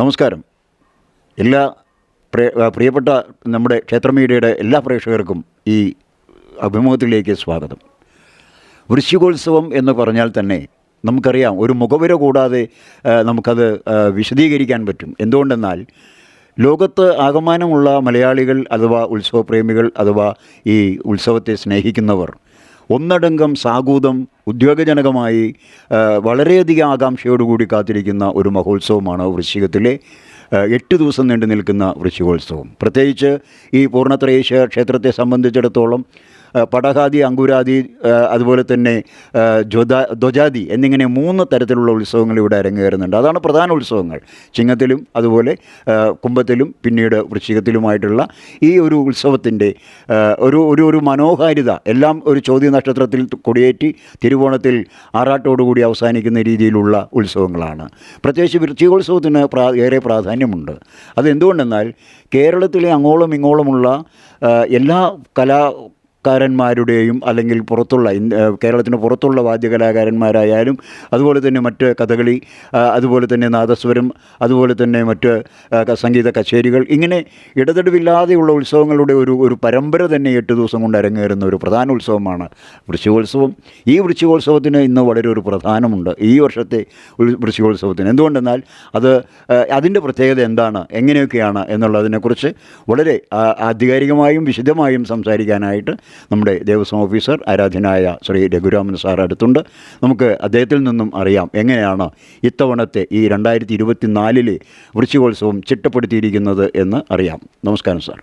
നമസ്കാരം. എല്ലാ പ്രിയപ്പെട്ട നമ്മുടെ ക്ഷേത്ര മീഡിയയുടെ എല്ലാ പ്രേക്ഷകർക്കും ഈ അഭിമുഖത്തിലേക്ക് സ്വാഗതം. വൃശ്ചികോത്സവം എന്ന് പറഞ്ഞാൽ തന്നെ നമുക്കറിയാം ഒരു മുഖവുര കൂടാതെ നമുക്കത് വിശദീകരിക്കാൻ പറ്റും. എന്തുകൊണ്ടെന്നാൽ ലോകത്ത് ആകമാനമുള്ള മലയാളികൾ അഥവാ ഉത്സവപ്രേമികൾ അഥവാ ഈ ഉത്സവത്തെ സ്നേഹിക്കുന്നവർ ഒന്നടങ്കം സാഗൂതം ഉദ്യോഗജനകമായി വളരെയധികം ആകാംക്ഷയോടുകൂടി കാത്തിരിക്കുന്ന ഒരു മഹോത്സവമാണ് വൃശ്ചികത്തിലെ എട്ട് ദിവസം നീണ്ടു നിൽക്കുന്ന വൃശ്ചികോത്സവം. പ്രത്യേകിച്ച് ഈ പൂർണത്രയേശ്വര ക്ഷേത്രത്തെ സംബന്ധിച്ചിടത്തോളം പടഹാദി അങ്കുരാദി അതുപോലെ തന്നെ ജ്വത ധ്വജാദി എന്നിങ്ങനെ മൂന്ന് തരത്തിലുള്ള ഉത്സവങ്ങൾ ഇവിടെ അരങ്ങേറുന്നുണ്ട്. അതാണ് പ്രധാന ഉത്സവങ്ങൾ. ചിങ്ങത്തിലും അതുപോലെ കുംഭത്തിലും പിന്നീട് വൃശ്ചികത്തിലുമായിട്ടുള്ള ഈ ഒരു ഉത്സവത്തിന്റെ ഒരു ഒരു ഒരു മനോഹാരിത എല്ലാം ഒരു ചോദ്യ നക്ഷത്രത്തിൽ കൊടിയേറ്റി തിരുവോണത്തിൽ ആറാട്ടോടുകൂടി അവസാനിക്കുന്ന രീതിയിലുള്ള ഉത്സവങ്ങളാണ്. പ്രത്യേകിച്ച് വൃശ്ചികോത്സവത്തിന് പ്രാ ഏറെ പ്രാധാന്യമുണ്ട്. അതെന്തുകൊണ്ടെന്നാൽ കേരളത്തിലെ അങ്ങോളം ഇങ്ങോളമുള്ള എല്ലാ കലാ കാരന്മാരുടെയും അല്ലെങ്കിൽ പുറത്തുള്ള കേരളത്തിന് പുറത്തുള്ള വാദ്യകലാകാരന്മാരായാലും അതുപോലെ തന്നെ മറ്റ് കഥകളി അതുപോലെ തന്നെ നാദസ്വരം അതുപോലെ തന്നെ മറ്റ് സംഗീത കച്ചേരികൾ ഇങ്ങനെ ഇടതടവില്ലാതെയുള്ള ഉത്സവങ്ങളുടെ ഒരു ഒരു പരമ്പര തന്നെ എട്ട് ദിവസം കൊണ്ട് അരങ്ങേറുന്ന ഒരു പ്രധാന ഉത്സവമാണ് വൃശ്ചികോത്സവം. ഈ വൃശ്ചികോത്സവത്തിന് ഇന്ന് വളരെ ഒരു പ്രധാനമുണ്ട്. ഈ വർഷത്തെ വൃശ്ചികോത്സവത്തിന്. എന്തുകൊണ്ടെന്നാൽ അത് അതിന്റെ പ്രത്യേകത എന്താണ് എങ്ങനെയൊക്കെയാണ് എന്നുള്ളതിനെക്കുറിച്ച് വളരെ ആധികാരികമായും വിശദമായും സംസാരിക്കാനായിട്ട് നമ്മുടെ ദേവസ്വം ഓഫീസർ ആരാധനായ ശ്രീ രഘുരാമൻ സാർ അടുത്തുണ്ട്. നമുക്ക് അദ്ദേഹത്തിൽ നിന്നും അറിയാം എങ്ങനെയാണ് ഇത്തവണത്തെ ഈ രണ്ടായിരത്തി ഇരുപത്തി നാലിലെ വൃശ്ചികോത്സവം ചിട്ടപ്പെടുത്തിയിരിക്കുന്നത് എന്ന് അറിയാം. നമസ്കാരം സാർ.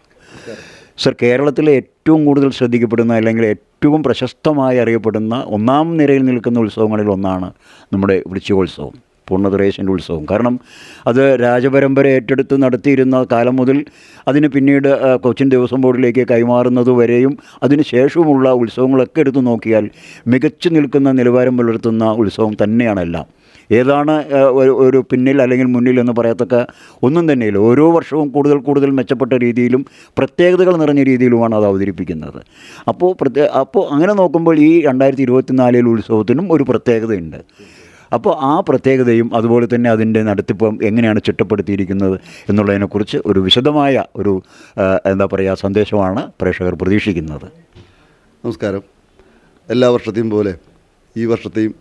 സർ കേരളത്തിലെ ഏറ്റവും കൂടുതൽ ശ്രദ്ധിക്കപ്പെടുന്ന അല്ലെങ്കിൽ ഏറ്റവും പ്രശസ്തമായി അറിയപ്പെടുന്ന ഒന്നാം നിരയിൽ നിൽക്കുന്ന ഉത്സവങ്ങളിൽ ഒന്നാണ് നമ്മുടെ വൃശ്ചികോത്സവം. പൂർണതുരേശന്റെ ഉത്സവം. കാരണം അത് രാജപരമ്പര ഏറ്റെടുത്ത് നടത്തിയിരുന്ന കാലം മുതൽ അതിന് പിന്നീട് കൊച്ചിൻ ദേവസ്വം ബോർഡിലേക്ക് കൈമാറുന്നത് വരെയും അതിന് ശേഷവുമുള്ള ഉത്സവങ്ങളൊക്കെ എടുത്തു നോക്കിയാൽ മികച്ചു നിൽക്കുന്ന നിലവാരം പുലർത്തുന്ന ഉത്സവം തന്നെയാണെല്ലാം ഏതാണ് ഒരു- പിന്നിൽ അല്ലെങ്കിൽ മുന്നിൽ എന്ന് പറയത്തക്ക ഒന്നും തന്നെയില്ല. ഓരോ വർഷവും കൂടുതൽ കൂടുതൽ മെച്ചപ്പെട്ട രീതിയിലും പ്രത്യേകതകൾ നിറഞ്ഞ രീതിയിലുമാണ് അത് അവതരിപ്പിക്കുന്നത്. അപ്പോൾ അപ്പോൾ അങ്ങനെ നോക്കുമ്പോൾ ഈ രണ്ടായിരത്തി ഇരുപത്തിനാലിൽ ഉത്സവത്തിനും ഒരു പ്രത്യേകതയുണ്ട്. അപ്പോൾ ആ പ്രത്യേകതയും അതുപോലെ തന്നെ അതിന്റെ നടത്തിപ്പം എങ്ങനെയാണ് ചിട്ടപ്പെടുത്തിയിരിക്കുന്നത് എന്നുള്ളതിനെക്കുറിച്ച് ഒരു വിശദമായ ഒരു എന്താ പറയുക സന്ദേശമാണ് പ്രേക്ഷകർ പ്രതീക്ഷിക്കുന്നത്. നമസ്കാരം. എല്ലാ വർഷത്തെയും പോലെ ഈ വർഷത്തെയും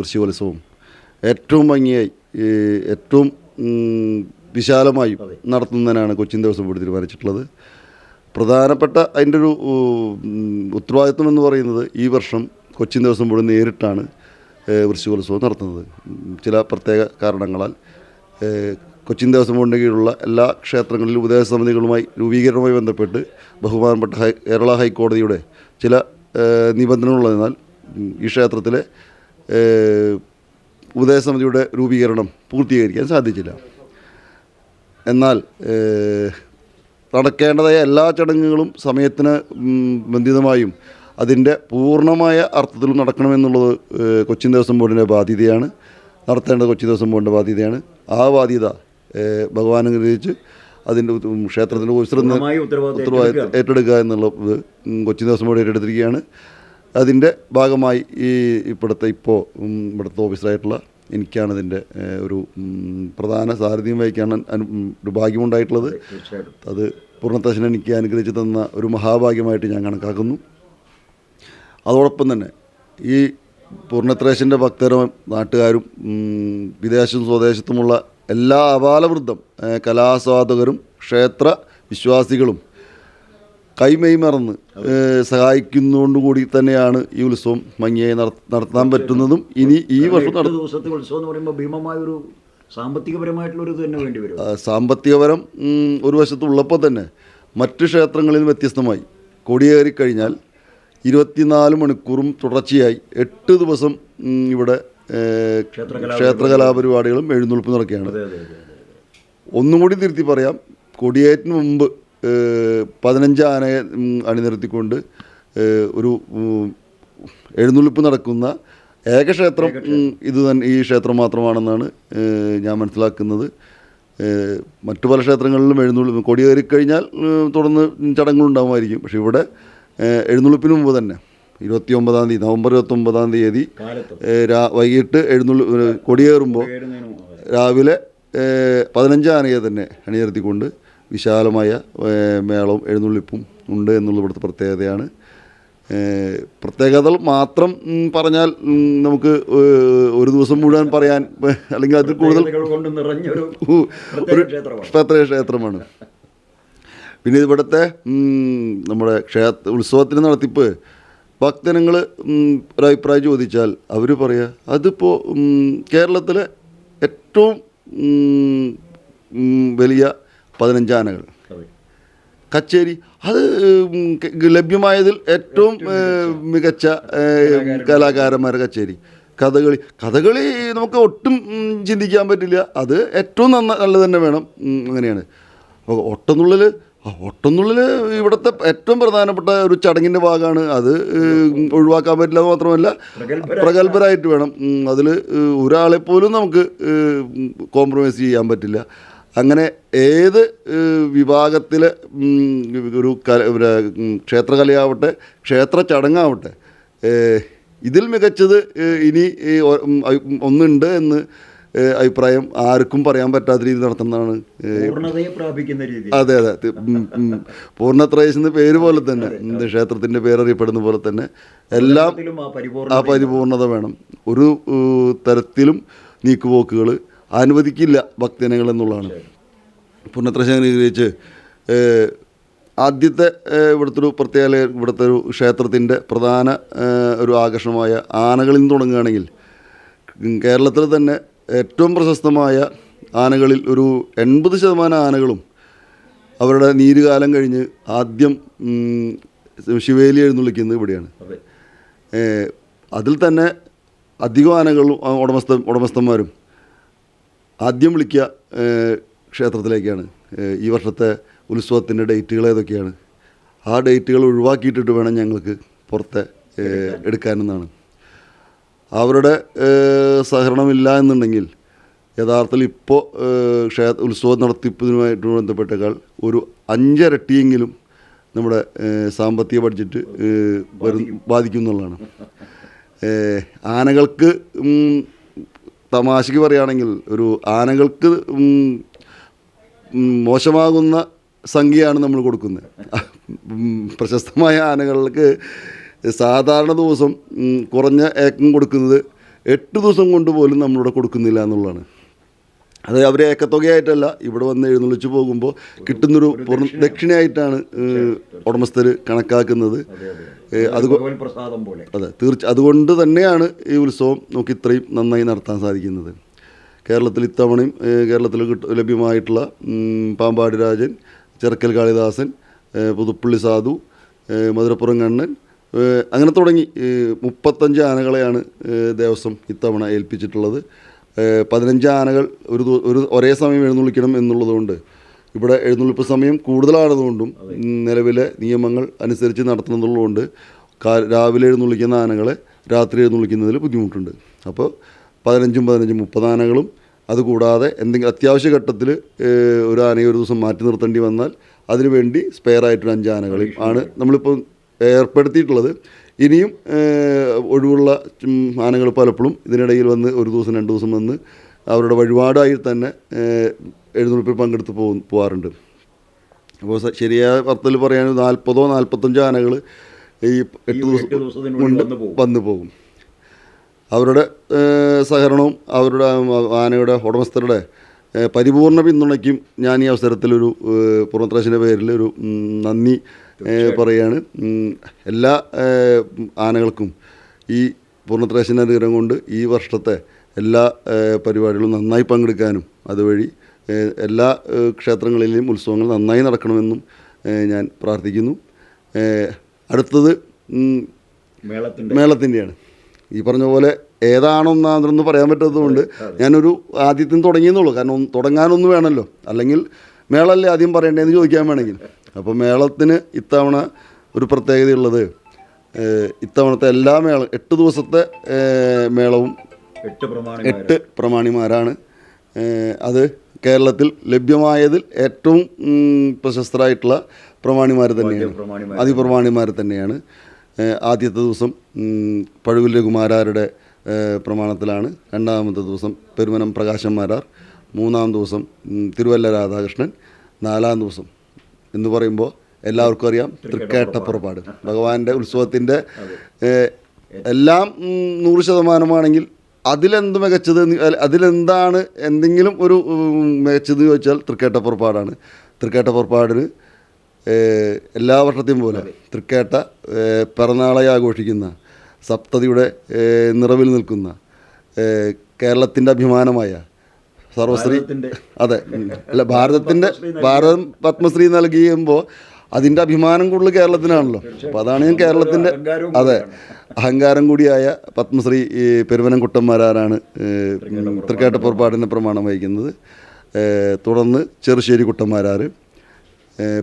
വൃശ്ചികോത്സവം ഏറ്റവും ഭംഗിയായി ഏറ്റവും വിശാലമായി നടത്തുന്നതിനാണ് കൊച്ചിൻ ദേവസ്വം ബോർഡ് തീരുമാനിച്ചിട്ടുള്ളത്. പ്രധാനപ്പെട്ട അതിന്റെ ഒരു ഉത്തരവാദിത്വം എന്ന് പറയുന്നത് ഈ വർഷം കൊച്ചിൻ ദേവസ്വം ബോർഡ് നേരിട്ടാണ് വൃശ്ചികോത്സവം നടത്തുന്നത്. ചില പ്രത്യേക കാരണങ്ങളാൽ കൊച്ചിൻ ദേവസ്വം ബോർഡിന്റെ കീഴിലുള്ള എല്ലാ ക്ഷേത്രങ്ങളിലും ഉപദേശ സമിതികളുമായി രൂപീകരണവുമായി ബന്ധപ്പെട്ട് ബഹുമാനപ്പെട്ട ഹൈ കേരള ഹൈക്കോടതിയുടെ ചില നിബന്ധനകളുള്ളതിനാൽ ഈ ക്ഷേത്രത്തിലെ ഉപദേശ സമിതിയുടെ രൂപീകരണം പൂർത്തീകരിക്കാൻ സാധിച്ചില്ല. എന്നാൽ നടക്കേണ്ടതായ എല്ലാ ചടങ്ങുകളും സമയത്തിന് ബന്ധിതമായും അതിന്റെ പൂർണമായ അർത്ഥത്തിൽ നടക്കണമെന്നുള്ളത് കൊച്ചിൻ ദേവസ്വം ബോർഡിന്റെ ബാധ്യതയാണ്. നടത്തേണ്ടത് കൊച്ചിൻ ദേവസ്വം ബോർഡിന്റെ ബാധ്യതയാണ്. ആ ബാധ്യത ഭഗവാൻ അനുഗ്രഹിച്ച് അതിന്റെ ക്ഷേത്രത്തിന്റെ ഉത്സവം ഉത്തരവാദിത്വം ഉത്തരവാദിത്വം ഏറ്റെടുക്കുക. എന്നുള്ളത് ഇത് കൊച്ചിൻ ദേവസ്വം ബോർഡ് ഏറ്റെടുത്തിരിക്കുകയാണ്. അതിന്റെ ഭാഗമായി ഈ ഇപ്പോഴത്തെ ഇപ്പോൾ ഇവിടുത്തെ ഓഫീസറായിട്ടുള്ള എനിക്കാണ് ഇതിന്റെ ഒരു പ്രധാന സാരഥ്യം വഹിക്കാൻ ഒരു ഭാഗ്യമുണ്ടായിട്ടുള്ളത്. അത് പൂർണത്തശ്ശൻ എനിക്ക് അനുഗ്രഹിച്ച് തന്ന ഒരു മഹാഭാഗ്യമായിട്ട് ഞാൻ കണക്കാക്കുന്നു. അതോടൊപ്പം തന്നെ ഈ പൂർണത്രേശന്റെ ഭക്തരും നാട്ടുകാരും വിദേശത്തും സ്വദേശത്തുമുള്ള എല്ലാ അപാലവൃദ്ധം കലാസ്വാദകരും ക്ഷേത്ര വിശ്വാസികളും കൈമൈ മറന്ന് സഹായിക്കുന്നതുകൊണ്ടുകൂടി തന്നെയാണ് ഈ ഉത്സവം ഭംഗിയായി നടത്താൻ പറ്റുന്നതും ഇനി ഈ വർഷം ദിവസത്തെ ഉത്സവം എന്ന് പറയുമ്പോൾ ഭീമമായ ഒരു തന്നെ വേണ്ടി വരും. സാമ്പത്തികപരം ഒരു വശത്തുള്ളപ്പോൾ തന്നെ മറ്റ് ക്ഷേത്രങ്ങളിൽ വ്യത്യസ്തമായി കൊടിയേറി കഴിഞ്ഞാൽ ഇരുപത്തിനാല് മണിക്കൂറും തുടർച്ചയായി എട്ട് ദിവസം ഇവിടെ ക്ഷേത്ര ക്ഷേത്രകലാപരിപാടികളും എഴുന്നള്ളിപ്പ് നടക്കുകയാണ്. ഒന്നും കൂടി തിരുത്തി പറയാം. കൊടിയേറ്റിന് മുമ്പ് പതിനഞ്ച് ആനയെ അണിനിരത്തിക്കൊണ്ട് ഒരു എഴുന്നള്ളിപ്പ് നടക്കുന്ന ഏക ക്ഷേത്രം ഉം, ഇത് തന്നെ ഈ ക്ഷേത്രം മാത്രമാണെന്നാണ് ഞാൻ മനസ്സിലാക്കുന്നത്. മറ്റു പല ക്ഷേത്രങ്ങളിലും എഴുന്നള്ളി കൊടിയേറിക്കഴിഞ്ഞാൽ തുടർന്ന് ചടങ്ങുകളുണ്ടാകുമായിരിക്കും പക്ഷേ ഇവിടെ എഴുന്നള്ളിപ്പിന് മുമ്പ് തന്നെ. ഇരുപത്തി ഒമ്പതാം തീയതി നവംബർ ഇരുപത്തി ഒമ്പതാം തീയതി രാ വൈകിട്ട് എഴുന്നള്ളി കൊടിയേറുമ്പോൾ രാവിലെ പതിനഞ്ചാം ആനയെ തന്നെ അണിയർത്തിക്കൊണ്ട് വിശാലമായ മേളവും എഴുന്നള്ളിപ്പും ഉണ്ട് എന്നുള്ള ഇവിടുത്തെ പ്രത്യേകതയാണ്. പ്രത്യേകതൾ പ്രത്യേകതകൾ മാത്രം പറഞ്ഞാൽ നമുക്ക് ഒരു ദിവസം മുഴുവൻ പറയാൻ അല്ലെങ്കിൽ അതിൽ കൂടുതൽ ഒരു ക്ഷേത്രമാണ്. പിന്നെ ഇവിടുത്തെ നമ്മുടെ ക്ഷേത്ര ഉത്സവത്തിന് നടത്തിപ്പ്. ഭക്തജനങ്ങൾ ഒരഭിപ്രായം ചോദിച്ചാൽ അവർ പറയുക അതിപ്പോൾ കേരളത്തിലെ ഏറ്റവും വലിയ പതിനഞ്ചാനകൾ. കച്ചേരി അത് ലഭ്യമായതിൽ ഏറ്റവും മികച്ച കലാകാരന്മാരെ കച്ചേരി. കഥകളി കഥകളി നമുക്ക് ഒട്ടും ചിന്തിക്കാൻ പറ്റില്ല. അത് ഏറ്റവും നന്ന നല്ലത് തന്നെ വേണം അങ്ങനെയാണ്. അപ്പോൾ ഒട്ടനുള്ളിൽ ഒട്ടനുള്ളിൽ ഇവിടുത്തെ ഏറ്റവും പ്രധാനപ്പെട്ട ഒരു ചടങ്ങിന്റെ ഭാഗമാണ് അത് ഒഴിവാക്കാൻ പറ്റില്ല മാത്രമല്ല പ്രഗത്ഭരായ- പ്രഗത്ഭരായിട്ട് വേണം. അതിൽ ഒരാളെ പോലും നമുക്ക് കോംപ്രമൈസ് ചെയ്യാൻ പറ്റില്ല. അങ്ങനെ ഏത് വിഭാഗത്തിലെ ഒരു കല ക്ഷേത്രകലയാവട്ടെ ക്ഷേത്ര ചടങ്ങാവട്ടെ ഇതിൽ മികച്ചത് ഇനി ഒന്നുണ്ട് എന്ന് അഭിപ്രായം ആർക്കും പറയാൻ പറ്റാത്ത രീതിയിൽ നടത്തുന്നതാണ്. പ്രാപിക്കുന്ന രീതി അതെ അതെ. പൂർണത്രയസ് എന്ന പേര് പോലെ തന്നെ ക്ഷേത്രത്തിന്റെ ക്ഷേത്രത്തിന്റെ പേരറിയപ്പെടുന്ന പോലെ തന്നെ എല്ലാം ആ പരിപൂർണത വേണം. ഒരു തരത്തിലും നീക്കുപോക്കുകൾ അനുവദിക്കില്ല ഭക്തജനങ്ങൾ എന്നുള്ളതാണ്. പൂർണത്രയസ് അനുഗ്രഹിച്ച് ആദ്യത്തെ ഇവിടുത്തെ ഒരു പ്രത്യേക ഇവിടുത്തെ ഒരു ക്ഷേത്രത്തിന്റെ പ്രധാന ഒരു ആകർഷണമായ ആനകളിൽ നിന്ന് തുടങ്ങുകയാണെങ്കിൽ കേരളത്തിൽ തന്നെ ഏറ്റവും പ്രശസ്തമായ ആനകളിൽ ഒരു എൺപത് ശതമാനം ആനകളും അവരുടെ നീരുകാലം കഴിഞ്ഞ് ആദ്യം ശിവേലി എഴുന്നള്ളിക്കുന്നത് ഇവിടെയാണ്. അതെ. അതിൽ തന്നെ അധികം ആനകളും ഉടമസ്ഥ ഉടമസ്ഥന്മാരും ആദ്യം വിളിക്കുക ക്ഷേത്രത്തിലേക്കാണ്. ഈ വർഷത്തെ ഉത്സവത്തിന്റെ ഡേറ്റുകൾ ഏതൊക്കെയാണ്? ആ ഡേറ്റുകൾ ഒഴിവാക്കിയിട്ടിട്ട് വേണം ഞങ്ങൾക്ക് പുറത്തെ എടുക്കാനെന്നാണ്. അവരുടെ സഹകരണമില്ല എന്നുണ്ടെങ്കിൽ യഥാർത്ഥത്തിൽ ഇപ്പോൾ ക്ഷേത്ര ഉത്സവം നടത്തിപ്പതിനുമായിട്ട് ബന്ധപ്പെട്ടേക്കാൾ ഒരു അഞ്ചരട്ടിയെങ്കിലും നമ്മുടെ സാമ്പത്തിക ബഡ്ജറ്റ് വരും ബാധിക്കും. എന്നുള്ളതാണ്. ആനകൾക്ക് തമാശയ്ക്ക് പറയുകയാണെങ്കിൽ ഒരു ആനകൾക്ക് മോശമാകുന്ന സംഖ്യയാണ് നമ്മൾ കൊടുക്കുന്നത്. പ്രശസ്തമായ ആനകൾക്ക് സാധാരണ ദിവസം കുറഞ്ഞ ഏക്കം കൊടുക്കുന്നത് എട്ട് ദിവസം കൊണ്ട് പോലും നമ്മളിവിടെ കൊടുക്കുന്നില്ല എന്നുള്ളതാണ്. അത് അവർ ഏക്കത്തുകയായിട്ടല്ല ഇവിടെ വന്ന് എഴുന്നള്ളിച്ച് പോകുമ്പോൾ കിട്ടുന്നൊരു ദക്ഷിണയായിട്ടാണ് ഉടമസ്ഥർ കണക്കാക്കുന്നത്. അത് പ്രസാദം പോലെ. അതെ തീർച്ച അതുകൊണ്ട് തന്നെയാണ് ഈ ഉത്സവം നമുക്ക് ഇത്രയും നന്നായി നടത്താൻ സാധിക്കുന്നത്. കേരളത്തിൽ ഇത്തവണയും കേരളത്തിൽ ലഭ്യമായിട്ടുള്ള പാമ്പാടി രാജൻ ചെറുക്കൽ കാളിദാസൻ പുതുപ്പള്ളി സാധു മധുരപ്പുറം കണ്ണൻ അങ്ങനെ തുടങ്ങി. മുപ്പത്തഞ്ച് ആനകളെയാണ് ദേവസ്വം ഇത്തവണ ഏൽപ്പിച്ചിട്ടുള്ളത്. പതിനഞ്ച് ആനകൾ ഒരു ഒരു ഒരേ സമയം എഴുന്നള്ളിക്കണം എന്നുള്ളതുകൊണ്ട് ഇവിടെ എഴുന്നള്ളിപ്പ് സമയം കൂടുതലാണതുകൊണ്ടും നിലവിലെ നിയമങ്ങൾ അനുസരിച്ച് നടത്തുന്നതുകൊണ്ട് രാവിലെ എഴുന്നള്ളിക്കുന്ന ആനകളെ രാത്രി എഴുന്നള്ളിക്കുന്നതിൽ ബുദ്ധിമുട്ടുണ്ട്. അപ്പോൾ പതിനഞ്ചും പതിനഞ്ചും മുപ്പത് ആനകളും അതുകൂടാതെ എന്തെങ്കിലും അത്യാവശ്യ ഘട്ടത്തിൽ ഒരു ആനയെ ഒരു ദിവസം മാറ്റി നിർത്തേണ്ടി വന്നാൽ അതിനുവേണ്ടി സ്പെയർ ആയിട്ടൊരു അഞ്ച് ആനകളെയും ആണ് നമ്മളിപ്പോൾ ഏർപ്പെടുത്തിയിട്ടുള്ളത്. ഇനിയും ഒഴിവുള്ള ആനകൾ പലപ്പോഴും ഇതിനിടയിൽ വന്ന് ഒരു ദിവസം രണ്ട് ദിവസം വന്ന് അവരുടെ വഴിപാടായി തന്നെ എഴുന്നള്ളിപ്പിൽ പങ്കെടുത്ത് പോകും പോകാറുണ്ട് അപ്പോൾ ശരിയായ അർത്ഥത്തിൽ പറയാൻ നാൽപ്പതോ നാൽപ്പത്തഞ്ചോ ആനകൾ ഈ എട്ട് ദിവസം കൊണ്ട് വന്ന് പോകും. അവരുടെ സഹകരണവും അവരുടെ ആനയുടെ ഉടമസ്ഥരുടെ പരിപൂർണ പിന്തുണയ്ക്കും ഞാൻ ഈ അവസരത്തിലൊരു ഒരു പൂർണത്രേശിന്റെ പേരിൽ ഒരു നന്ദി പറയുകയാണ് എല്ലാ ആനകൾക്കും ഈ പൂർണത്രേശന അനുഗ്രഹം കൊണ്ട് ഈ വർഷത്തെ എല്ലാ പരിപാടികളും നന്നായി പങ്കെടുക്കാനും അതുവഴി എല്ലാ ക്ഷേത്രങ്ങളിലെയും ഉത്സവങ്ങൾ നന്നായി നടക്കണമെന്നും ഞാൻ പ്രാർത്ഥിക്കുന്നു. അടുത്തത് മേളത്തിന്റെയാണ് ഈ പറഞ്ഞ പോലെ ഏതാണോ ഏതാണൊന്നാണെന്ന് പറയാൻ പറ്റാത്തതുകൊണ്ട് ഞാനൊരു ആദ്യത്തിന് തുടങ്ങിയെന്നുള്ളൂ കാരണം തുടങ്ങാനൊന്ന് വേണമല്ലോ. അല്ലെങ്കിൽ മേളല്ലേ ആദ്യം പറയണ്ടേന്ന് ചോദിക്കാൻ വേണമെങ്കിൽ. അപ്പോൾ മേളത്തിന് ഇത്തവണ ഒരു പ്രത്യേകതയുള്ളത് ഇത്തവണത്തെ എല്ലാ മേള എട്ട് ദിവസത്തെ മേളവും എട്ട് പ്രമാണി എട്ട് പ്രമാണിമാരാണ്. അത് കേരളത്തിൽ ലഭ്യമായതിൽ ഏറ്റവും പ്രശസ്തരായിട്ടുള്ള പ്രമാണിമാർ തന്നെയാണ്. പ്രമാണിമാർ. അതിപ്രമാണിമാർ തന്നെയാണ്. ആദ്യത്തെ ദിവസം പഴുവിൽ രഘുമാരാരുടെ പ്രമാണത്തിലാണ്. രണ്ടാമത്തെ ദിവസം പെരുമനം പ്രകാശം മാരാർ മൂന്നാം ദിവസം തിരുവല്ല രാധാകൃഷ്ണൻ. നാലാം ദിവസം എന്ന് പറയുമ്പോൾ എല്ലാവർക്കും അറിയാം തൃക്കേട്ടപ്പുറപ്പാട് ഭഗവാന്റെ ഉത്സവത്തിന്റെ എല്ലാം നൂറ് ശതമാനമാണെങ്കിൽ അതിലെന്ത് മികച്ചത് അതിലെന്താണ് എന്തെങ്കിലും ഒരു മികച്ചത് ചോദിച്ചാൽ തൃക്കേട്ടപ്പുറപ്പാടാണ് തൃക്കേട്ടപ്പുറപ്പാടിന് എല്ലാ വർഷത്തെയും പോലെ തൃക്കേട്ട പിറന്നാളായി ആഘോഷിക്കുന്ന സപ്തതിയുടെ നിറവിൽ നിൽക്കുന്ന കേരളത്തിന്റെ അഭിമാനമായ സർവശ്രീ അതെ. അല്ല ഭാരതത്തിന്റെ ഭാരതം പത്മശ്രീ നൽകിയുമ്പോൾ അതിന്റെ അഭിമാനം കൂടുതൽ കേരളത്തിനാണല്ലോ. അപ്പോൾ അതാണ് ഞാൻ കേരളത്തിന്റെ അതെ. അഹങ്കാരം കൂടിയായ പത്മശ്രീ ഈ പെരുവനം കുട്ടന്മാരാണ് തൃക്കേട്ടപ്പുറപ്പാടിനെ പ്രമാണം. വഹിക്കുന്നത്. തുടർന്ന് ചെറുശ്ശേരി കുട്ടന്മാരാർ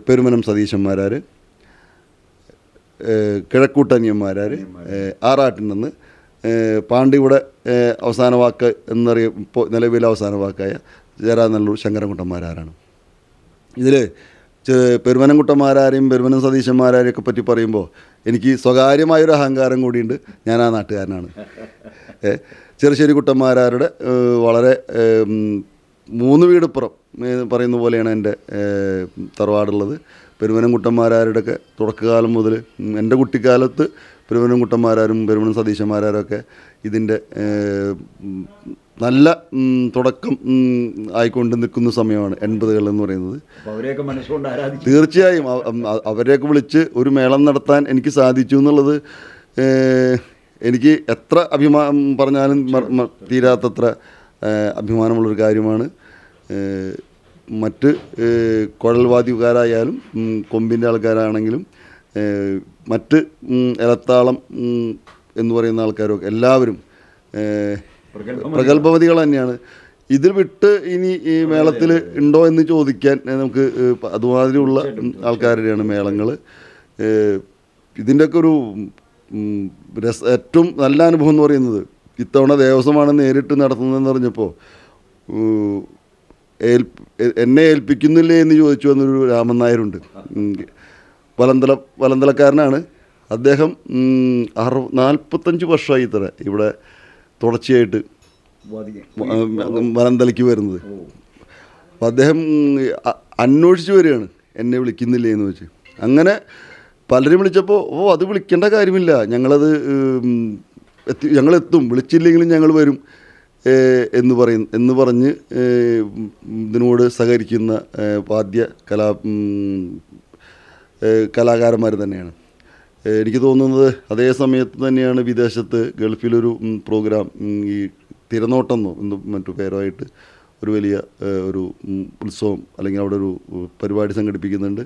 പെരുമനം സതീശന്മാരാർ കിഴക്കൂട്ടനിയന്മാരാർ ആറാട്ടിൽ നിന്ന് പാണ്ഡിയുടെ അവസാന വാക്ക് എന്നറിയ ഇപ്പോൾ നിലവിലെ അവസാന വാക്കായ ചേരാനല്ലൂർ ശങ്കരൻകുട്ടന്മാരാരാണ്. ഇതിൽ പെരുമനംകുട്ടന്മാരാരെയും പെരുമനം സതീശന്മാരാരെയും ഒക്കെ പറ്റി പറയുമ്പോൾ എനിക്ക് സ്വകാര്യമായൊരു അഹങ്കാരം കൂടിയുണ്ട്. ഞാൻ ആ നാട്ടുകാരനാണ്. ചെറുശ്ശേരി കുട്ടന്മാരാരുടെ വളരെ മൂന്ന് വീടുപ്പുറം പറയുന്ന പോലെയാണ് എന്റെ തറവാടുള്ളത്. പെരുമനം കുട്ടന്മാരാരുടെയൊക്കെ തുടക്കകാലം മുതൽ എന്റെ കുട്ടിക്കാലത്ത് പെരുമനം കുട്ടന്മാരാരും പെരുമനം സതീശന്മാരാരും ഒക്കെ ഇതിന്റെ നല്ല തുടക്കം ആയിക്കൊണ്ട് നിൽക്കുന്ന സമയമാണ് എൺപതുകൾ എന്ന് പറയുന്നത്. തീർച്ചയായും. അവ- അവ- അവരെയൊക്കെ വിളിച്ച് ഒരു മേളം നടത്താൻ എനിക്ക് സാധിച്ചു എന്നുള്ളത് എനിക്ക് എത്ര അഭിമാനം പറഞ്ഞാലും തീരാത്തത്ര അഭിമാനമുള്ളൊരു കാര്യമാണ്. മറ്റ് കുഴൽവാദിക്കാരായാലും കൊമ്പിന്റെ ആൾക്കാരാണെങ്കിലും മറ്റ് ഇലത്താളം എന്ന് പറയുന്ന ആൾക്കാരൊക്കെ എല്ലാവരും പ്രഗത്ഭവതികൾ പ്രഗത്ഭമതികൾ. തന്നെയാണ്. ഇതിൽ വിട്ട് ഇനി ഈ മേളത്തിൽ ഉണ്ടോ എന്ന് ചോദിക്കാൻ നമുക്ക് അതുമാതിരിയുള്ള ആൾക്കാരുടെയാണ് മേളങ്ങൾ ഇതിന്റെയൊക്കെ ഒരു രസ ഏറ്റവും നല്ല അനുഭവം എന്ന് പറയുന്നത് ഇത്തവണ ദേവസ്വമാണ് നേരിട്ട് നടത്തുന്നതെന്ന് പറഞ്ഞപ്പോൾ എന്നെ ഏൽപ്പിക്കുന്നില്ലേ എന്ന് ചോദിച്ചു വന്നൊരു രാമൻ നായരുണ്ട്. വലന്തല വലന്തലക്കാരനാണ്. അദ്ദേഹം അറു നാൽപ്പത്തഞ്ച് വർഷമായി ഇത്ര ഇവിടെ തുടർച്ചയായിട്ട് വലന്തലയ്ക്ക് വരുന്നത്. അപ്പം അദ്ദേഹം അന്വേഷിച്ച് വരികയാണ്. എന്നെ വിളിക്കുന്നില്ലേ എന്ന് വെച്ച്. അങ്ങനെ പലരും വിളിച്ചപ്പോൾ ഓ അത് വിളിക്കേണ്ട കാര്യമില്ല. ഞങ്ങളത് എത്തി ഞങ്ങളെത്തും. വിളിച്ചില്ലെങ്കിലും ഞങ്ങൾ വരും. എന്ന് പറയും എന്ന് പറഞ്ഞ് ഇതിനോട് സഹകരിക്കുന്ന വാദ്യ കലാ കലാകാരന്മാർ തന്നെയാണ്. എനിക്ക് തോന്നുന്നത് അതേ സമയത്ത് തന്നെയാണ് വിദേശത്ത് ഗൾഫിലൊരു പ്രോഗ്രാം ഈ തിരനോട്ടം എന്ന് മറ്റു പേരുമായിട്ട് ഒരു വലിയ ഒരു ഉത്സവം അല്ലെങ്കിൽ അവിടെ ഒരു പരിപാടി സംഘടിപ്പിക്കുന്നുണ്ട്.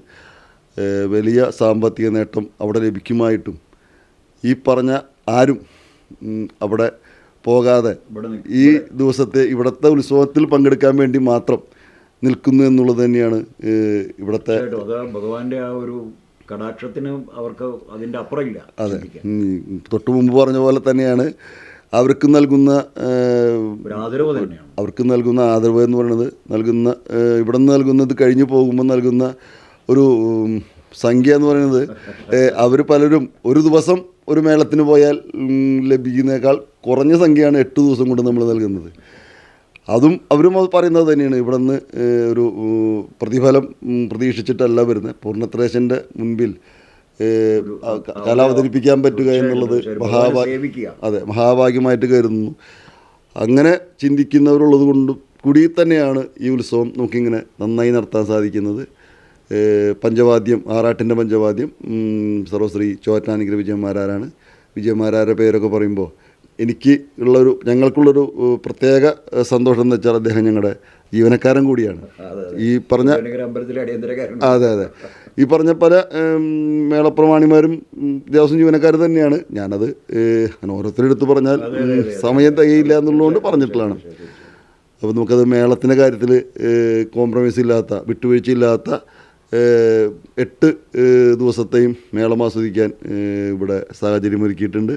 വലിയ സാമ്പത്തിക നേട്ടം അവിടെ ലഭിക്കുമായിട്ടും ഈ പറഞ്ഞ ആരും അവിടെ പോകാതെ ഈ ദിവസത്തെ ഇവിടുത്തെ ഉത്സവത്തിൽ പങ്കെടുക്കാൻ വേണ്ടി മാത്രം നിൽക്കുന്നു എന്നുള്ളത് തന്നെയാണ് ഇവിടുത്തെ ഭഗവാന്റെ ആ ഒരു കടാക്ഷത്തിന് അവർക്ക് അതിന്റെ അപ്പുറമില്ല അതെ. തൊട്ടു മുമ്പ് പറഞ്ഞ പോലെ തന്നെയാണ്. അവർക്ക് നൽകുന്ന ആദരവ് തന്നെയാണ്. അവർക്ക് നൽകുന്ന ആദരവ് എന്ന് പറയുന്നത് നൽകുന്ന ഇവിടെ നിന്ന് നൽകുന്നത് കഴിഞ്ഞു പോകുമ്പോൾ നൽകുന്ന ഒരു സംഖ്യ എന്ന് പറയുന്നത് അവർ പലരും ഒരു ദിവസം ഒരു മേളത്തിന് പോയാൽ ലഭിക്കുന്നേക്കാൾ കുറഞ്ഞ സംഖ്യയാണ് എട്ട് ദിവസം കൊണ്ട് നമ്മൾ നൽകുന്നത്. അതും അവരും അത് പറയുന്നത് തന്നെയാണ് ഇവിടെ നിന്ന് ഒരു പ്രതിഫലം പ്രതീക്ഷിച്ചിട്ടല്ല വരുന്നത് പൂർണത്രേശന്റെ മുൻപിൽ കല അവതരിപ്പിക്കാൻ പറ്റുക എന്നുള്ളത് തീർച്ചയായിട്ടും. മഹാഭാ ഭഗവാനെ സേവിക്കുക. അതെ മഹാഭാഗ്യമായിട്ട് കരുതുന്നു അങ്ങനെ ചിന്തിക്കുന്നവരുള്ളത് കൊണ്ട് കൂടി തന്നെയാണ് ഈ ഉത്സവം നമുക്കിങ്ങനെ നന്നായി നടത്താൻ സാധിക്കുന്നത് പഞ്ചവാദ്യം ആറാട്ടിന്റെ പഞ്ചവാദ്യം സർവശ്രീ ചോറ്റാനുഗ്രഹ വിജയന്മാരാരാണ് വിജയന്മാരാരുടെ പേരൊക്കെ പറയുമ്പോൾ എനിക്ക് ഉള്ളൊരു ഞങ്ങൾക്കുള്ളൊരു പ്രത്യേക സന്തോഷം എന്ന് വെച്ചാൽ അദ്ദേഹം ഞങ്ങളുടെ ജീവനക്കാരൻ കൂടിയാണ്. ഈ പറഞ്ഞ അതെ അതെ. ഈ പറഞ്ഞ പല മേളപ്രമാണിമാരും ദേവസ്വം ജീവനക്കാർ തന്നെയാണ്. ഞാനത് ഓരോരുത്തരെടുത്ത് പറഞ്ഞാൽ സമയം തികയില്ല എന്നുള്ളതുകൊണ്ട് പറഞ്ഞിട്ടുള്ളതാണ്. അപ്പോൾ നമുക്കത് മേളത്തിന്റെ കാര്യത്തിൽ കോംപ്രമൈസ് ഇല്ലാത്ത വിട്ടുവീഴ്ചയില്ലാത്ത എട്ട് ദിവസത്തെയും മേളം ആസ്വദിക്കാൻ ഇവിടെ സാഹചര്യം ഒരുക്കിയിട്ടുണ്ട്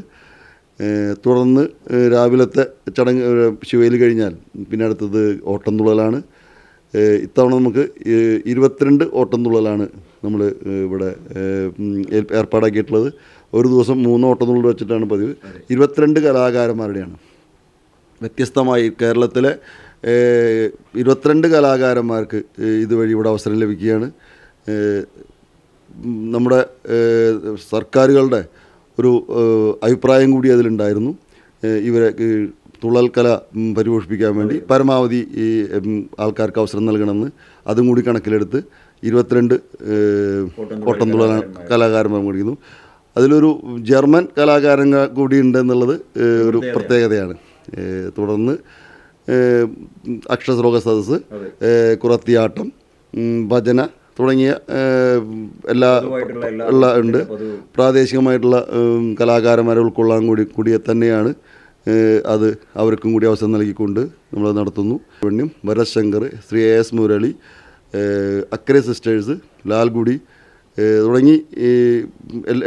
തുടർന്ന് രാവിലത്തെ ചടങ്ങ് ശിവയിൽ കഴിഞ്ഞാൽ പിന്നെ അടുത്തത് ഓട്ടംതുള്ളലാണ്. ഇത്തവണ നമുക്ക് ഇരുപത്തിരണ്ട് ഓട്ടംതുള്ളലാണ് നമ്മൾ ഇവിടെ ഏർപ്പാടാക്കിയിട്ടുള്ളത്. ഒരു ദിവസം മൂന്ന് ഓട്ടംതുള്ളൽ വെച്ചിട്ടാണ് പതിവ്. ഇരുപത്തിരണ്ട് കലാകാരന്മാരുടെയാണ്. വ്യത്യസ്തമായി കേരളത്തിലെ ഇരുപത്തിരണ്ട് കലാകാരന്മാർക്ക് ഇതുവഴി ഇവിടെ അവസരം ലഭിക്കുകയാണ്. നമ്മുടെ സർക്കാരുകളുടെ ഒരു അഭിപ്രായം കൂടി അതിലുണ്ടായിരുന്നു. ഇവരെ തുള്ളൽ കല പരിപോഷിപ്പിക്കാൻ വേണ്ടി പരമാവധി ഈ ആൾക്കാർക്ക് അവസരം നൽകണമെന്ന് അതും കൂടി കണക്കിലെടുത്ത് ഇരുപത്തിരണ്ട് ഓട്ടം തുള്ളൽ കലാകാരന്മാർ. പഠിക്കുന്നു അതിലൊരു ജർമ്മൻ കലാകാരൻ കൂടി ഉണ്ടെന്നുള്ളത് ഒരു പ്രത്യേകതയാണ്. തുടർന്ന് അക്ഷരശ്ലോക സദസ് സദസ്സ് കുറത്തിയാട്ടം ഭജന തുടങ്ങിയ എല്ലാ ഉള്ള ഉണ്ട്. പ്രാദേശികമായിട്ടുള്ള കലാകാരന്മാരെ ഉൾക്കൊള്ളാൻ കൂടി കൂടിയ തന്നെയാണ് അത് അവർക്കും കൂടി അവസരം നൽകിക്കൊണ്ട് നമ്മൾ നടത്തുന്നു. പെണ്ണും ഭരത് ശ്രീ എ എസ് മുരളി അക്രേ അക്കരെ സിസ്റ്റേഴ്സ് ലാൽഗുഡി തുടങ്ങി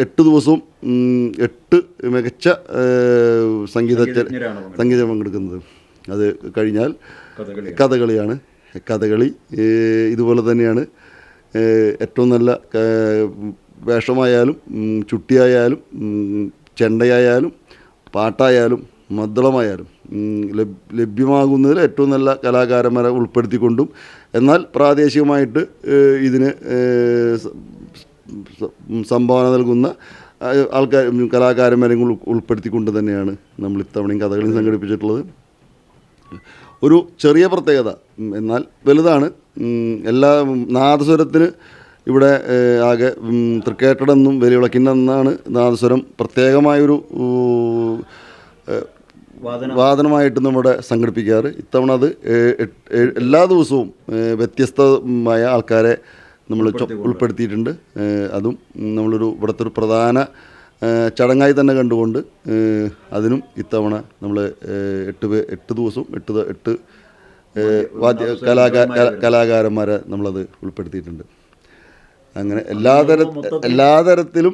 എട്ട് ദിവസവും എട്ട് മികച്ച സംഗീതജ്ഞ സംഗീത സംഗീതം പങ്കെടുക്കുന്നത്. അത് കഴിഞ്ഞാൽ കഥകളിയാണ്. കഥകളി ഇതുപോലെ തന്നെയാണ്. ഏറ്റവും നല്ല വേഷമായാലും ചുട്ടിയായാലും ചെണ്ടയായാലും പാട്ടായാലും മദ്ദളമായാലും ലഭ്യമാകുന്നതിൽ ഏറ്റവും നല്ല കലാകാരന്മാരെ ഉൾപ്പെടുത്തിക്കൊണ്ടും എന്നാൽ പ്രാദേശികമായിട്ട് ഇതിന് സംഭാവന നൽകുന്ന ആൾക്കാർ കലാകാരന്മാരെ ഉൾ- ഉൾപ്പെടുത്തിക്കൊണ്ട് തന്നെയാണ് നമ്മൾ ഇത്തവണയും കഥകളി സംഘടിപ്പിച്ചിട്ടുള്ളത്. ഒരു ചെറിയ പ്രത്യേകത. എന്നാൽ വലുതാണ്. എല്ലാ നാദസ്വരത്തിന് ഇവിടെ ആകെ തൃക്കേട്ടടെന്നും വെലിവിളക്കിനെന്നാണ് നാദസ്വരം പ്രത്യേകമായൊരു വാദനമായിട്ട് നമ്മുടെ സംഘടിപ്പിക്കാറ്. ഇത്തവണ അത് എല്ലാ ദിവസവും വ്യത്യസ്തമായ ആൾക്കാരെ നമ്മൾ ഉൾപ്പെടുത്തിയിട്ടുണ്ട്. അതും നമ്മളൊരു ഇവിടുത്തെ ഒരു പ്രധാന ചടങ്ങായി തന്നെ കണ്ടുകൊണ്ട് അതിനും ഇത്തവണ നമ്മൾ എട്ട് പേ എട്ട് ദിവസവും എട്ട് എട്ട് വാദ്യ കലാകാര കല- കലാകാരന്മാരെ നമ്മളത് ഉൾപ്പെടുത്തിയിട്ടുണ്ട്. അങ്ങനെ എല്ലാ തര എല്ലാ തരത്തിലും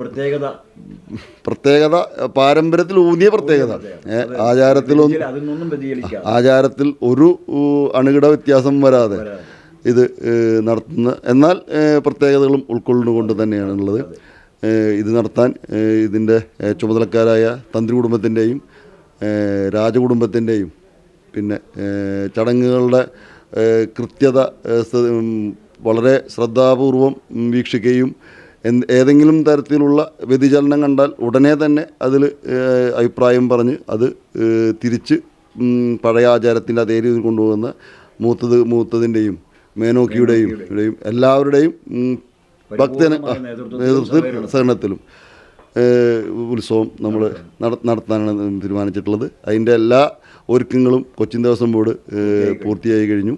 പ്രത്യേകത. പ്രത്യേകത പാരമ്പര്യത്തിൽ ഊന്നിയ പ്രത്യേകത. ആചാരത്തിലൊന്നും ആചാരത്തിൽ ഒരു അണുകിട വ്യത്യാസം വരാതെ ഇത് നടത്തുന്ന എന്നാൽ പ്രത്യേകതകളും ഉൾക്കൊള്ളുന്നുകൊണ്ട് തന്നെയാണുള്ളത്. ഇത് നടത്താൻ ഇതിന്റെ ചുമതലക്കാരായ തന്ത്രി കുടുംബത്തിന്റെയും രാജകുടുംബത്തിന്റെയും പിന്നെ ചടങ്ങുകളുടെ കൃത്യത വളരെ ശ്രദ്ധാപൂർവം വീക്ഷിക്കുകയും ഏതെങ്കിലും തരത്തിലുള്ള വ്യതിചലനം കണ്ടാൽ ഉടനെ തന്നെ അതിൽ അഭിപ്രായം പറഞ്ഞ് അത് തിരിച്ച് പഴയ ആചാരത്തിന്റെ അതേ രീതിയിൽ കൊണ്ടുപോകുന്ന മൂത്തത് മൂത്തതിന്റെയും മേനോക്കിയുടെയും എല്ലാവരുടെയും ഭക്തന ആ, നേതൃത്വത്തിൽ സഹനത്തിലും ഉത്സവം നമ്മൾ നടത്താനാണ് തീരുമാനിച്ചിട്ടുള്ളത്. അതിന്റെ എല്ലാ ഒരുക്കങ്ങളും കൊച്ചിൻ ദേവസ്വം ബോർഡ് പൂർത്തിയായി കഴിഞ്ഞു.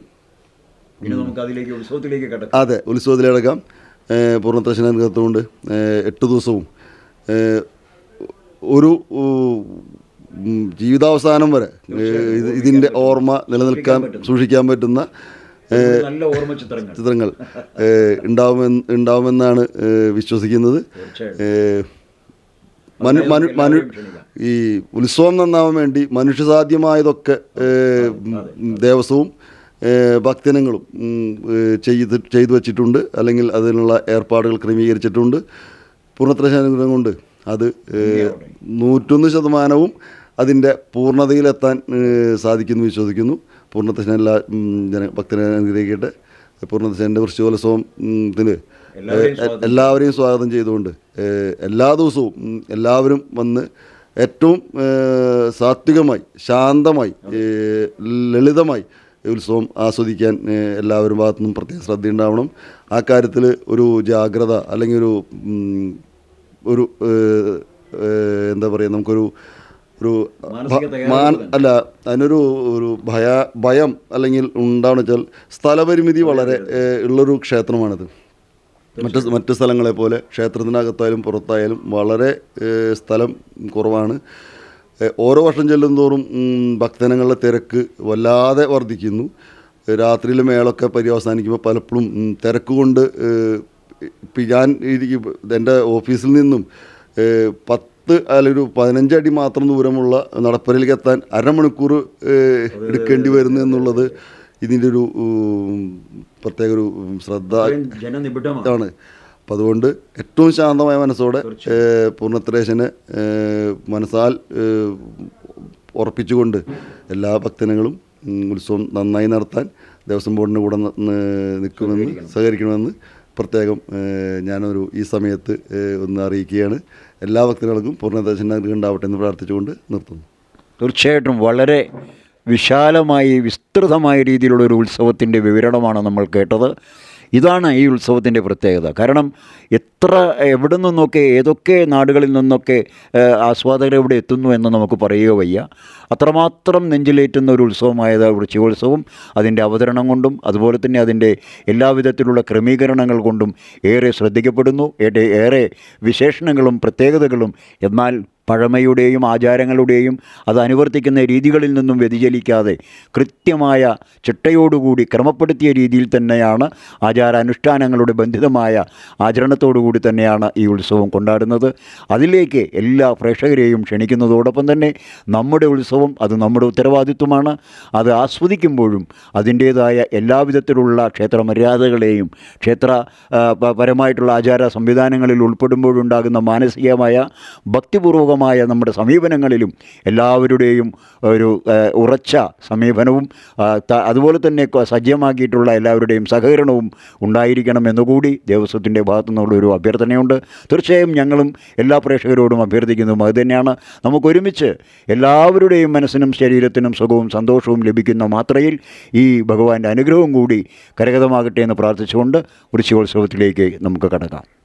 അതെ ഉത്സവത്തിലടക്കാം പൂർണത്രശന നേതൃത്വമുണ്ട് എട്ട് ദിവസവും ഒരു ജീവിതാവസാനം വരെ ഇതിന്റെ ഓർമ്മ നിലനിൽക്കാൻ സൂക്ഷിക്കാൻ പറ്റുന്ന നല്ല ഓർമ്മ ചിത്രങ്ങൾ. ചിത്രങ്ങൾ ഉണ്ടാവുമെന്ന് ഉണ്ടാവുമെന്നാണ് വിശ്വസിക്കുന്നത്. തീർച്ചയായും മനു മനു മനു ഈ ഉത്സവം നന്നാവാൻ വേണ്ടി മനുഷ്യസാധ്യമായതൊക്കെ ദേവസ്വവും ഭക്തനങ്ങളും ചെയ്ത് ചെയ്തു വച്ചിട്ടുണ്ട്. അല്ലെങ്കിൽ അതിനുള്ള ഏർപ്പാടുകൾ ക്രമീകരിച്ചിട്ടുണ്ട്. പൂർണത്രശാനുഗ്രഹം കൊണ്ട് അത് നൂറ്റൊന്ന് ശതമാനവും അതിന്റെ പൂർണതയിലെത്താൻ സാധിക്കുന്നു വിശ്വസിക്കുന്നു. പൂർണത്രശാൻ എല്ലാ ജന ഭക്തനെ അനുഗ്രഹിക്കട്ടെ. പൂർണത്രശാന്റെ വൃശ്ചോത്സവത്തിന് എല്ലാവരെയും സ്വാഗതം. ചെയ്തുകൊണ്ട് എല്ലാ ദിവസവും എല്ലാവരും വന്ന് ഏറ്റവും സാത്വികമായി ശാന്തമായി ലളിതമായി ഉത്സവം ആസ്വദിക്കാൻ എല്ലാവരും ഭാഗത്തുനിന്നും പ്രത്യേക ശ്രദ്ധയുണ്ടാവണം. ആ കാര്യത്തിൽ ഒരു ജാഗ്രത അല്ലെങ്കിൽ ഒരു ഒരു എന്താ പറയുക നമുക്കൊരു ഒരു അല്ല അതിനൊരു ഒരു ഭയ ഭയം അല്ലെങ്കിൽ ഉണ്ടാവണം വെച്ചാൽ സ്ഥലപരിമിതി വളരെ ഉള്ളൊരു ക്ഷേത്രമാണിത്. മറ്റ് മറ്റ് സ്ഥലങ്ങളെ പോലെ ക്ഷേത്രത്തിനകത്തായാലും പുറത്തായാലും വളരെ സ്ഥലം കുറവാണ്. ഓരോ വർഷം ചെല്ലുന്തോറും തോറും ഭക്തജനങ്ങളുടെ തിരക്ക് വല്ലാതെ വർദ്ധിക്കുന്നു. രാത്രിയിൽ മേളൊക്കെ പര്യവസാനിക്കുമ്പോൾ പലപ്പോഴും തിരക്ക് കൊണ്ട് ഇപ്പം ഞാൻ ഇരിക്കും എന്റെ ഓഫീസിൽ നിന്നും ഏഹ്, പത്ത് അല്ലെങ്കിൽ ഒരു പതിനഞ്ചടി മാത്രം ദൂരമുള്ള നടപ്പരയിലേക്ക് എത്താൻ അരമണിക്കൂർ എടുക്കേണ്ടി വരുന്നു എന്നുള്ളത് ഇതിന്റെ ഒരു പ്രത്യേക ഒരു ശ്രദ്ധ ആണ്. അപ്പം അതുകൊണ്ട് ഏറ്റവും ശാന്തമായ മനസ്സോടെ പൂർണത്രേശന് മനസ്സാൽ ഉറപ്പിച്ചുകൊണ്ട് എല്ലാ ഭക്തനങ്ങളും ഉത്സവം നന്നായി നടത്താൻ ദേവസ്വം ബോർഡിന്റെ കൂടെ നിൽക്കുമെന്ന് സഹകരിക്കണമെന്ന് പ്രത്യേകം ഞാനൊരു ഈ സമയത്ത് ഒന്ന് അറിയിക്കുകയാണ്. എല്ലാ പൂർണ പൂർണദർശനം ഉണ്ടാവട്ടെ എന്ന് പ്രാർത്ഥിച്ചുകൊണ്ട് നിർത്തുന്നു. തീർച്ചയായിട്ടും വളരെ വിശാലമായി വിസ്തൃതമായ രീതിയിലുള്ള ഒരു ഉത്സവത്തിന്റെ വിവരണമാണ് നമ്മൾ കേട്ടത്. ഇതാണ് ഈ ഉത്സവത്തിന്റെ പ്രത്യേകത. കാരണം എത്ര എവിടെ നിന്നൊക്കെ ഏതൊക്കെ നാടുകളിൽ നിന്നൊക്കെ ആസ്വാദകർ ഇവിടെ എത്തുന്നു എന്ന് നമുക്ക് പറയുക വയ്യ. അത്രമാത്രം നെഞ്ചിലേറ്റുന്ന ഒരു ഉത്സവമായത് വൃശ്ചികോത്സവം അതിന്റെ അവതരണം കൊണ്ടും അതുപോലെ തന്നെ അതിന്റെ എല്ലാവിധത്തിലുള്ള ക്രമീകരണങ്ങൾ കൊണ്ടും ഏറെ ശ്രദ്ധിക്കപ്പെടുന്നു. ഏറെ വിശേഷണങ്ങളും പ്രത്യേകതകളും എന്നാൽ പഴമയുടെയും ആചാരങ്ങളുടെയും അത് അനുവർത്തിക്കുന്ന രീതികളിൽ നിന്നും വ്യതിചലിക്കാതെ കൃത്യമായ ചിട്ടയോടുകൂടി ക്രമപ്പെടുത്തിയ രീതിയിൽ തന്നെയാണ് ആചാരാനുഷ്ഠാനങ്ങളുടെ ബന്ധിതമായ ആചരണത്തോടുകൂടി തന്നെയാണ് ഈ ഉത്സവം കൊണ്ടാടുന്നത്. അതിലേക്ക് എല്ലാ പ്രേക്ഷകരെയും ക്ഷണിക്കുന്നതോടൊപ്പം തന്നെ നമ്മുടെ ഉത്സവം അത് നമ്മുടെ ഉത്തരവാദിത്വമാണ്. അത് ആസ്വദിക്കുമ്പോഴും അതിന്റേതായ എല്ലാവിധത്തിലുള്ള ക്ഷേത്ര മര്യാദകളെയും ക്ഷേത്ര പരമായിട്ടുള്ള ആചാര സംവിധാനങ്ങളിൽ ഉൾപ്പെടുമ്പോഴുണ്ടാകുന്ന മാനസികമായ ഭക്തിപൂർവകമായ നമ്മുടെ സമീപനങ്ങളിലും എല്ലാവരുടെയും ഒരു ഉറച്ച സമീപനവും അതുപോലെ തന്നെ സജ്ജമാക്കിയിട്ടുള്ള എല്ലാവരുടെയും സഹകരണവും ഉണ്ടായിരിക്കണം എന്നുകൂടി ദേവസ്വത്തിന്റെ ഭാഗത്തു നിന്നുള്ള ഒരു അഭ്യർത്ഥനയുണ്ട്. തീർച്ചയായും ഞങ്ങളും എല്ലാ പ്രേക്ഷകരോടും അഭ്യർത്ഥിക്കുന്നതും അതുതന്നെയാണ് നമുക്കൊരുമിച്ച് എല്ലാവരുടെയും മനസ്സിനും ശരീരത്തിനും സുഖവും സന്തോഷവും ലഭിക്കുന്ന മാത്രയിൽ ഈ ഭഗവാന്റെ അനുഗ്രഹവും കൂടി കരഗതമാകട്ടെ എന്ന് പ്രാർത്ഥിച്ചുകൊണ്ട് വൃശ്ചികോത്സവത്തിലേക്ക് നമുക്ക് കടക്കാം.